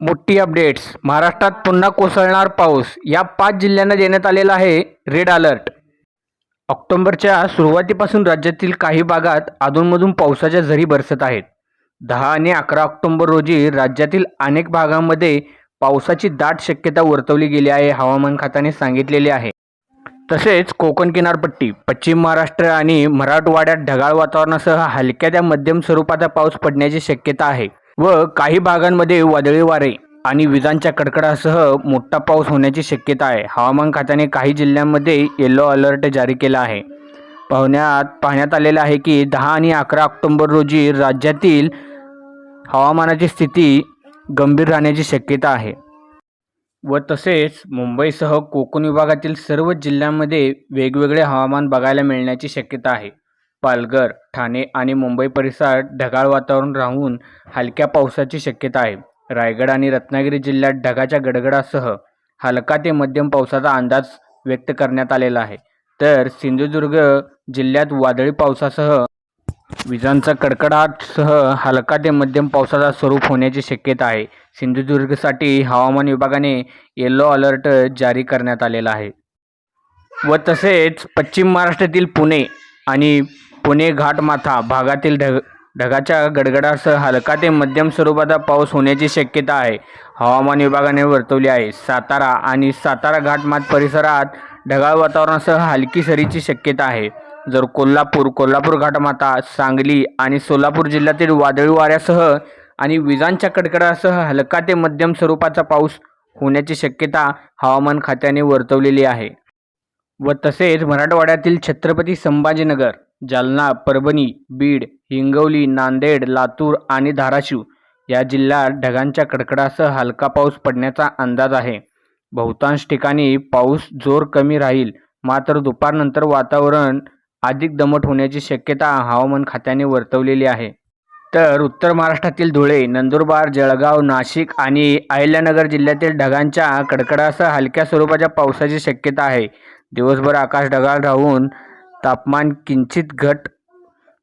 मोठी अपडेट्स. महाराष्ट्रात पुन्हा कोसळणार पाऊस. या पाच जिल्ह्यांना देण्यात आलेला आहे रेड अलर्ट ऑक्टोंबरच्या सुरुवातीपासून राज्यातील काही भागात अधूनमधून पावसाच्या झरी बरसत आहेत. दहा आणि अकरा ऑक्टोंबर रोजी राज्यातील अनेक भागांमध्ये पावसाची दाट शक्यता वर्तवली गेली आहे हवामान खात्याने सांगितलेले आहे. तसेच कोकण किनारपट्टी पश्चिम महाराष्ट्र आणि मराठवाड्यात ढगाळ वातावरणासह हलक्या त्या मध्यम स्वरूपाचा पाऊस पडण्याची शक्यता आहे. व काही भागांमध्ये वादळी वारे आणि विजांच्या कडकडासह मोठा पाऊस होण्याची शक्यता आहे. हवामान खात्याने काही जिल्ह्यांमध्ये येलो अलर्ट जारी केला आहे. पाहण्यात पाहण्यात आलेलं आहे की दहा आणि अकरा ऑक्टोबर रोजी राज्यातील हवामानाची स्थिती गंभीर राहण्याची शक्यता आहे. व तसेच मुंबईसह कोकण विभागातील सर्व जिल्ह्यांमध्ये वेगवेगळे हवामान बघायला मिळण्याची शक्यता आहे. पालघर ठाणे आणि मुंबई परिसरात ढगाळ वातावरण राहून हलक्या पावसाची शक्यता आहे. रायगड आणि रत्नागिरी जिल्ह्यात ढगाच्या गडगडासह हलका ते मध्यम पावसाचा अंदाज व्यक्त करण्यात आलेला आहे. तर सिंधुदुर्ग जिल्ह्यात वादळी पावसासह विजांचा कडकडाटसह हलका ते मध्यम पावसाचा स्वरूप होण्याची शक्यता आहे. सिंधुदुर्गसाठी हवामान विभागाने येलो अलर्ट जारी करण्यात आलेला आहे. व तसेच पश्चिम महाराष्ट्रातील पुणे आणि पुणे घाटमाथा भागातील ढग ढगाच्या गडगडासह हलका ते मध्यम स्वरूपाचा पाऊस होण्याची शक्यता आहे. हवामान विभागाने वर्तवली आहे. सातारा आणि सातारा घाटमाथ परिसरात ढगाळ वातावरणासह हलकी सरीची शक्यता आहे. जर कोल्हापूर कोल्हापूर घाटमाथा सांगली आणि सोलापूर जिल्ह्यातील वादळी वाऱ्यासह आणि विजांच्या कडकडासह हलका ते मध्यम स्वरूपाचा पाऊस होण्याची शक्यता हवामान खात्याने वर्तवलेली आहे. व तसेच मराठवाड्यातील छत्रपती संभाजीनगर जालना परभणी बीड हिंगवली नांदेड लातूर आणि धाराशिव या जिल्ह्यात ढगांच्या कडकडासह हलका पाऊस पडण्याचा अंदाज आहे. बहुतांश ठिकाणी पाऊस जोर कमी राहील. मात्र दुपारनंतर वातावरण अधिक दमट होण्याची शक्यता हवामान खात्याने वर्तवलेली आहे. तर उत्तर महाराष्ट्रातील धुळे नंदुरबार जळगाव नाशिक आणि अहिल्यानगर जिल्ह्यातील ढगांच्या कडकडासह हलक्या स्वरूपाच्या पावसाची शक्यता आहे. दिवसभर आकाश ढगाळ राहून तापमान किंचित घट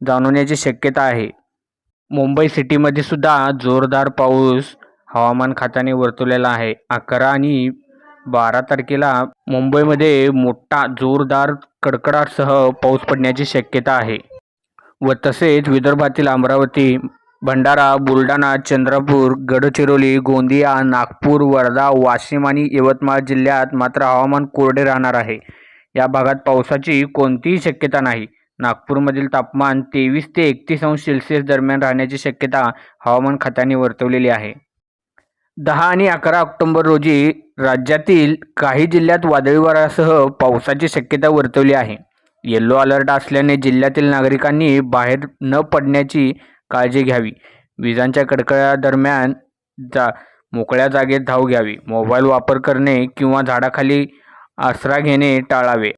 जाणवण्याची शक्यता आहे. मुंबई सिटीमध्ये सुद्धा जोरदार पाऊस हवामान खात्याने वर्तवलेला आहे. अकरा आणि बारा तारखेला मुंबईमध्ये मोठा जोरदार कडकडाटसह पाऊस पडण्याची शक्यता आहे. व तसेच विदर्भातील अमरावती भंडारा बुलढाणा चंद्रपूर गडचिरोली गोंदिया नागपूर वर्धा वाशिम आणि यवतमाळ जिल्ह्यात मात्र हवामान कोरडे राहणार आहे. या भागात पावसाची कोणतीही शक्यता नाही. नागपूरमधील तापमान तेवीस ते एकतीस अंश सेल्सिअस दरम्यान राहण्याची शक्यता हवामान खात्याने वर्तवलेली आहे. दहा आणि अकरा ऑक्टोबर रोजी राज्यातील काही जिल्ह्यात वादळी वाऱ्यासह पावसाची शक्यता वर्तवली आहे. येल्लो अलर्ट असल्याने जिल्ह्यातील नागरिकांनी बाहेर न पडण्याची काळजी घ्यावी. विजांच्या कडकडादरम्यान जा मोकळ्या जागेत धाव घ्यावी. मोबाईल वापर करणे किंवा झाडाखाली आसरा घेणे टाळावे.